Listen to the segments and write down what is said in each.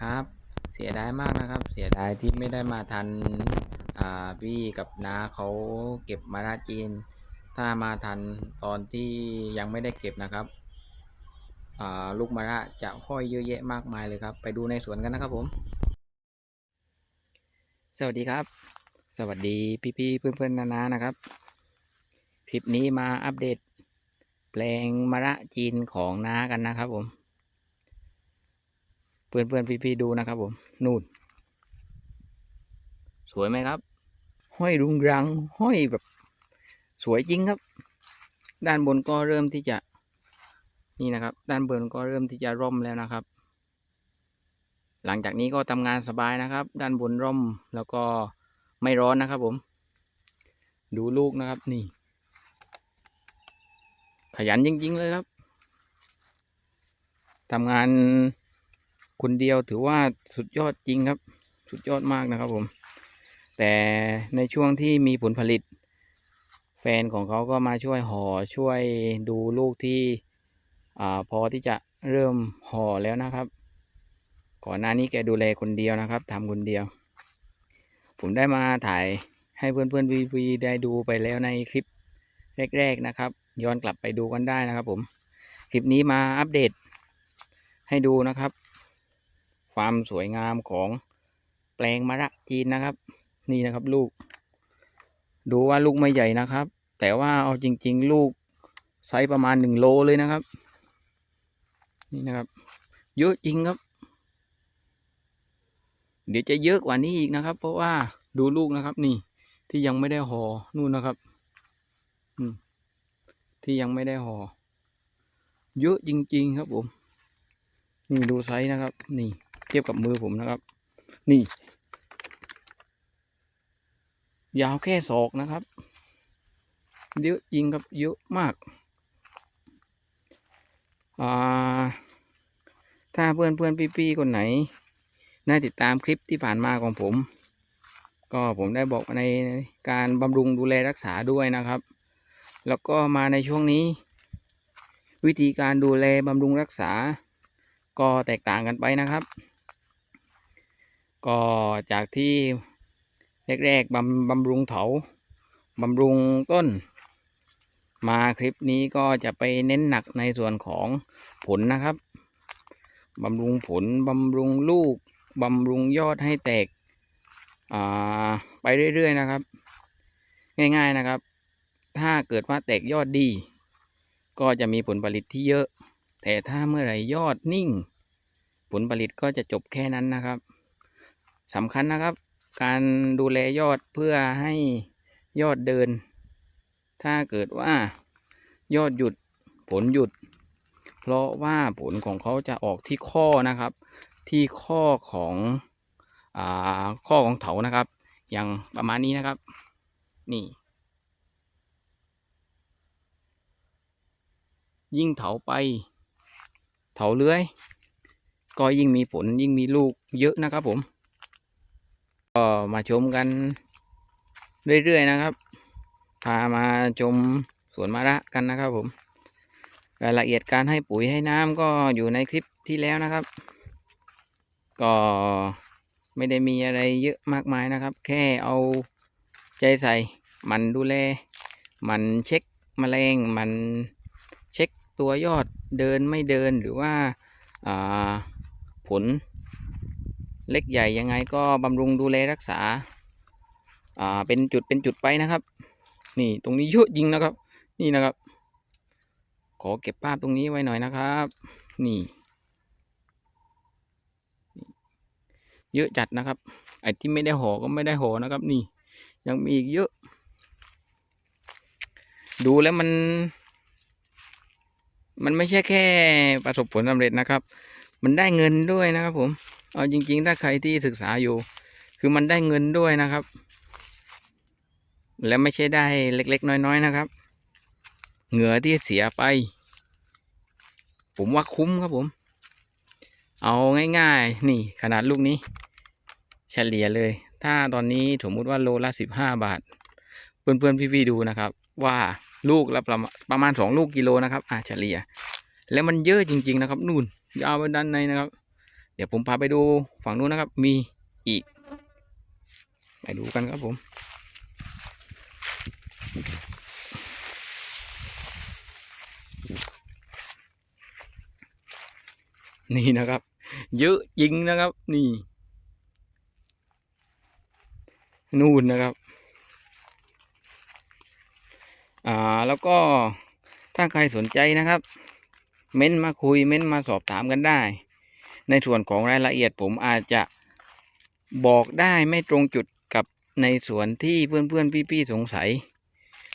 ครับ เสียดายมากนะครับ เสียดายที่ไม่ได้มาทันอ่าพี่กับน้าเขาเก็บมะระจีน ถ้ามาทันตอนที่ยังไม่ได้เก็บนะครับอ่าลูกมะระจะห้อยเยอะแยะมากมายเลยครับ ไปดูในสวนกันนะครับผม สวัสดีครับ สวัสดีพี่ๆเพื่อนๆนาๆนะครับ คลิปนี้มาอัปเดตแปลงมะระจีนของน้ากันนะครับผม เพื่อนเพื่อนพี่ๆดูนะครับผมนู่น สวยไหมครับ ห้อยรุงรัง ห้อยแบบ สวยจริงครับ ด้านบนก็เริ่มที่จะนี่นะครับ ด้านบนก็เริ่มที่จะร่มแล้วนะครับ หลังจากนี้ก็ทำงานสบายนะครับ ด้านบนร่มแล้วก็ไม่ร้อนนะครับผม ดูลูกนะครับนี่ ขยันจริง ๆ เลยครับทำงาน คนเดียวถือว่าสุดยอดจริงครับ สุดยอดมากนะครับผม แต่ในช่วงที่มีผลผลิต แฟนของเขาก็มาช่วยห่อช่วยดูลูกที่อ่าพอที่จะเริ่มห่อแล้วนะครับ ก่อนหน้านี้แกดูแลคนเดียวนะครับทำคนเดียว ผมได้มาถ่ายให้เพื่อนๆวีวีได้ดูไปแล้วในคลิปแรก ๆนะครับ ย้อนกลับไปดูกันได้นะครับผม คลิปนี้มาอัปเดตให้ดูนะครับ ความสวยงามของแปลงมะระจีนนะครับ นี่นะครับลูก ดูว่าลูกไม่ใหญ่นะครับ แต่ว่าเอาจริง ๆ ลูกไซส์ประมาณหนึ่งโลเลยนะครับ นี่นะครับ เยอะจริงครับ เดี๋ยวจะเยอะกว่านี้อีกนะครับ เพราะว่าดูลูกนะครับ นี่ที่ยังไม่ได้ห่อนู่นนะครับที่ยังไม่ได้ห่อเยอะจริง ๆ ครับผม นี่ดูไซส์นะครับ นี่ เทียบกับมือผมนะครับ นี่ ยาวแค่ศอกนะครับ เยอะจริงครับเยอะมาก อ่า ถ้าเพื่อนเพื่อนๆพี่ๆคนไหนน่าติดตามคลิปที่ผ่านมาของผม ก็ผมได้บอกในการบำรุงดูแลรักษาด้วยนะครับ แล้วก็มาในช่วงนี้ วิธีการดูแลบำรุงรักษา ก็แตกต่างกันไปนะครับ ก็จากที่แรกๆบำบำรุงเถาบำรุงต้น มาคลิปนี้ก็จะไปเน้นหนักในส่วนของผลนะครับบำรุงผลบำรุงลูกบำรุงยอดให้แตกอ่าไปเรื่อยๆนะครับ ง่ายๆนะครับ ถ้าเกิดว่าแตกยอดดี ก็จะมีผลผลิตที่เยอะ แต่ถ้าเมื่อไหร่ยอดนิ่ง ผลผลิตก็จะจบแค่นั้นนะครับ สำคัญนะครับ การดูแลยอดเพื่อให้ยอดเดิน ถ้าเกิดว่ายอดหยุดผลหยุด เพราะว่าผลของเขาจะออกที่ข้อนะครับ ที่ข้อของอข้อของเถานะครับ อย่างประมาณนี้นะครับ นี่ ยิ่งเถาไป เถาเลื้อย ก็ยิ่งมีผลยิ่งมีลูกเยอะนะครับผม ก็มาชมกันเรื่อยๆนะครับ พามาชมสวนมะระกันนะครับผม รายละเอียดการให้ปุ๋ยให้น้ำก็อยู่ในคลิปที่แล้วนะครับ ก็ไม่ได้มีอะไรเยอะมากมายนะครับ แค่เอาใจใส่มันดูแล มันเช็คแมลงมันเช็คตัวยอดเดินไม่เดินหรือว่าอ่าผล เล็กใหญ่ยังไงก็บำรุงดูแลรักษา อ่า เป็นจุดเป็นจุดไปนะครับ นี่ตรงนี้เยอะจริงนะครับ นี่นะครับ ขอเก็บภาพตรงนี้ไว้หน่อยนะครับ นี่ เยอะจัดนะครับ ไอ้ที่ไม่ได้ห่อก็ไม่ได้ห่อนะครับ นี่ ยังมีอีกเยอะ ดูแล้วมัน มันไม่ใช่แค่ประสบผลสำเร็จนะครับ มันได้เงินด้วยนะครับผม เอาจริง ๆ ถ้าใครที่ศึกษาอยู่ คือมันได้เงินด้วยนะครับ และไม่ใช่ได้เล็ก ๆ น้อย ๆ นะครับ เหงื่อที่เสียไป ผมว่าคุ้มครับผม เอาง่ายๆ นี่ขนาดลูกนี้ เฉลี่ยเลย ถ้าตอนนี้สมมุติว่าโลละสิบห้าบาท เพื่อนๆ พี่ๆ ดูนะครับ ว่าลูกละประมาณประมาณสองลูกกิโลนะครับ อ่าเฉลี่ย แล้วมันเยอะจริง ๆ นะครับ นู่นยาวไปด้านในนะครับ เดี๋ยวผมพาไปดูฝั่งนู้นนะครับ มีอีก ไปดูกันครับผม นี่นะครับ เยอะจริงนะครับ นี่ นู่นนะครับ อ่าแล้วก็ถ้าใครสนใจนะครับ เม้นมาคุยเม้นมาสอบถามกันได้ ในส่วนของรายละเอียดผมอาจจะบอกได้ไม่ตรงจุดกับในส่วนที่เพื่อนเพื่อนๆพี่ๆสงสัย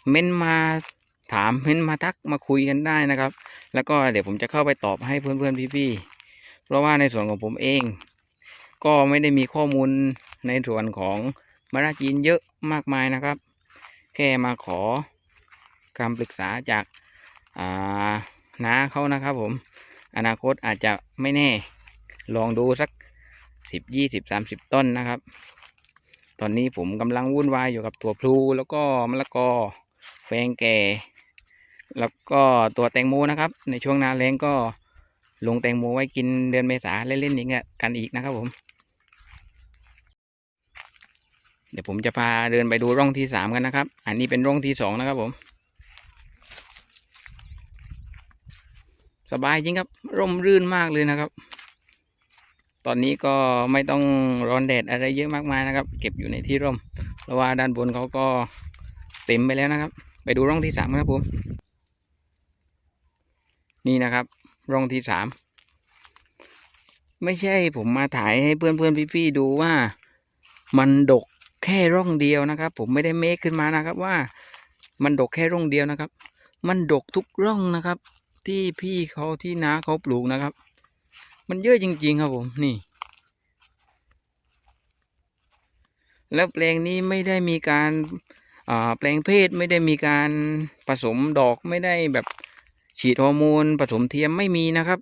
เม้นมาถามเม้นมาทักมาคุยกันได้นะครับ แล้วก็เดี๋ยวผมจะเข้าไปตอบให้เพื่อนเพื่อนๆพี่ๆเพราะว่าในส่วนของผมเอง ก็ไม่ได้มีข้อมูลในส่วนของมาราจีนเยอะมากมายนะครับ แค่มาขอคำปรึกษาจากอ่าน้าเขานะครับผม อนาคตอาจจะไม่แน่ ลองดูสักสิบยี่สิบสามสิบต้นนะครับ ตอนนี้ผมกำลังวุ่นวายอยู่กับตัวพลูแล้วก็มะละกอแฟงแก่ แล้วก็ตัวแตงโมนะครับ ในช่วงนาแรงก็ลงแตงโมไว้กินเดือนเมษาเล่นๆอย่างเงี้ยกันอีกนะครับผม เดี๋ยวผมจะพาเดินไปดูร่องที่สามกันนะครับ อันนี้เป็นร่องที่สองนะครับผม สบายจริงครับร่มรื่นมากเลยนะครับ ตอนนี้ก็ไม่ต้องร้อนแดดอะไรเยอะมากมายนะครับ เก็บอยู่ในที่ร่ม เพราะว่าด้านบนเขาก็เต็มไปแล้วนะครับ ไปดูร่องที่สามครับผม นี่นะครับ ร่องที่สามไม่ใช่ผมมาถ่ายให้เพื่อนเพื่อนๆพี่ๆดูว่ามันดกแค่ร่องเดียวนะครับ ผมไม่ได้เมคขึ้นมานะครับว่า มันดกแค่ร่องเดียวนะครับ มันดกทุกร่องนะครับ ที่พี่เขาที่น้าเขาปลูกนะครับ มันเยอะจริง ๆ ครับผมนี่ แล้วแปลงนี้ไม่ได้มีการาแปลงเพศไม่ได้มีการผสมดอกไม่ได้แบบฉีดฮอร์โมนผสมเทียมไม่มีนะครับ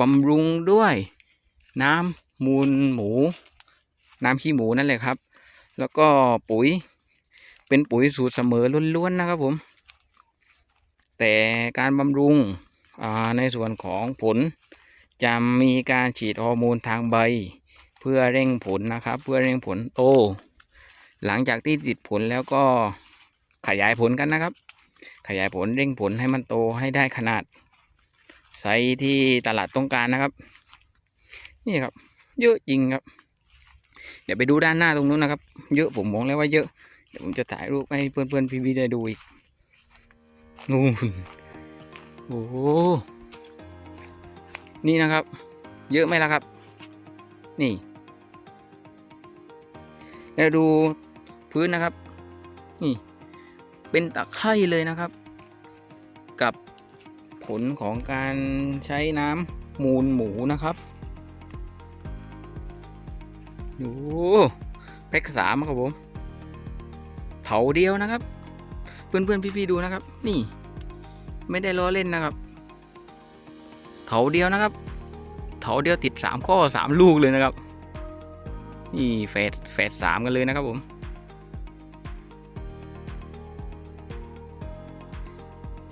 บำรุงด้วย น้ำมูลหมู น้ำขี้หมูนั่นแหละครับ แล้วก็ปุ๋ยเป็นปุ๋ยสูตรเสมอล้วนๆนะครับผม แต่การบำรุง ในส่วนของผลจะมีการฉีดฮอร์โมนทางใบ เพื่อเร่งผลนะครับ เพื่อเร่งผลโต หลังจากที่ติดผลแล้วก็ขยายผลกันนะครับ ขยายผลเร่งผลให้มันโตให้ได้ขนาดไซส์ที่ตลาดต้องการนะครับ นี่ครับ เยอะจริงครับ เดี๋ยวไปดูด้านหน้าตรงนู้นนะครับ เยอะผมมองแล้วว่าเยอะ เดี๋ยวผมจะถ่ายรูปให้เพื่อนๆพี่ๆได้ดูอีกนู่น โอ้โหนี่นะครับ เยอะไหมล่ะครับ นี่แล้วดูพื้นนะครับ นี่ เป็นตะไคร่เลยนะครับ กับผลของการใช้น้ำมูลหมูนะครับดูแพ็กสามครับผมเถาเดียวนะครับ เพื่อนเพื่อนๆพี่ๆดูนะครับ นี่ ไม่ได้ล้อเล่นนะครับ เถาเดียวนะครับ เถาเดียวติดสามข้อสามลูกเลยนะครับ นี่เฟสเฟสสามกันเลยนะครับผม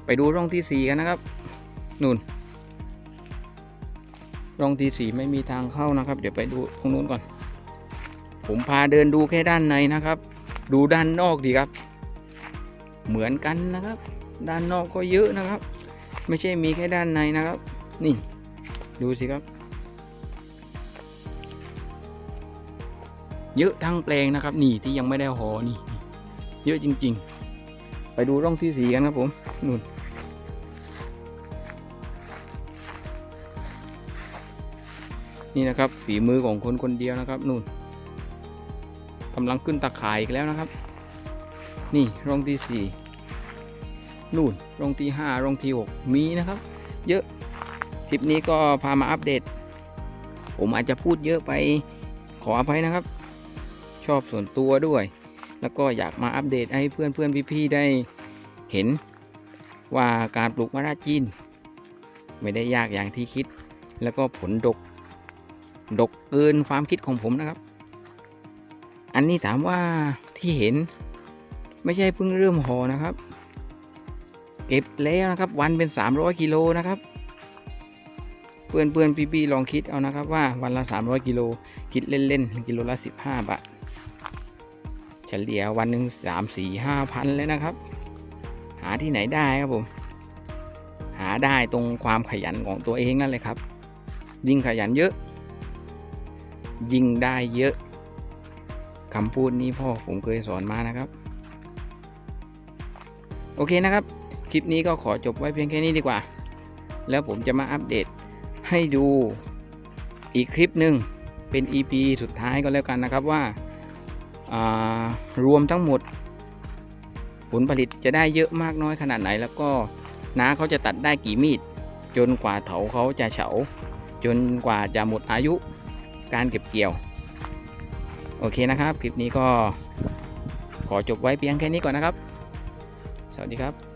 ไปดูร่องที่สี่กันนะครับนู่นร่องที่สี่ไม่มีทางเข้านะครับ เดี๋ยวไปดูตรงนู้นก่อน ผมพาเดินดูแค่ด้านในนะครับ ดูด้านนอกดีครับ เหมือนกันนะครับ ด้านนอกก็เยอะนะครับ ไม่ใช่มีแค่ด้านในนะครับ นี่ดูสิครับ เยอะทั้งแปลงนะครับ นี่ที่ยังไม่ได้หอนี่ เยอะจริง ๆ ไปดูร่องที่สีกันครับผมนู่นนี่นะครับฝีมือของคนคนเดียวนะครับนู่นกำลังขึ้นตะข่ายอีกแล้วนะครับ นี่ร่องที่สี่ นู่นร่องที่ห้าร่องที่หกมีนะครับ เยอะคลิปนี้ก็พามาอัปเดต ผมอาจจะพูดเยอะไปขออภัยนะครับ ชอบส่วนตัวด้วย แล้วก็อยากมาอัปเดตให้เพื่อนเพื่อนๆพี่ๆได้เห็นว่าการปลูกมะระจีน ไม่ได้ยากอย่างที่คิด แล้วก็ผลดก ดกเกินความคิดของผมนะครับ อันนี้ถามว่าที่เห็นไม่ใช่เพิ่งเริ่มหอนะครับ เก็บแล้วนะครับ วันเป็น 300กิโลนะครับ เพื่อนเพื่อนพี่พี่ๆลองคิดเอานะครับว่าวันละ 300กิโลคิดเล่นๆกิโลละ 15 บาท เฉลี่ยวันหนึ่ง3 4 5พันเลยนะครับ หาที่ไหนได้ครับผม หาได้ตรงความขยันของตัวเองนั่นเลยครับ ยิ่งขยันเยอะ ยิ่งได้เยอะคำพูดนี้พ่อผมเคยสอนมานะครับ โอเคนะครับ คลิปนี้ก็ขอจบไว้เพียงแค่นี้ดีกว่า แล้วผมจะมาอัปเดตให้ดูอีกคลิปหนึ่งเป็น EP สุดท้ายก็แล้วกันนะครับว่าารวมทั้งหมด ผลผลิตจะได้เยอะมากน้อยขนาดไหน แล้วก็น้าเขาจะตัดได้กี่มีด จนกว่าเถาเขาจะเฉา จนกว่าจะหมดอายุการเก็บเกี่ยว โอเคนะครับ คลิปนี้ก็ขอจบไว้เพียงแค่นี้ก่อนนะครับ สวัสดีครับ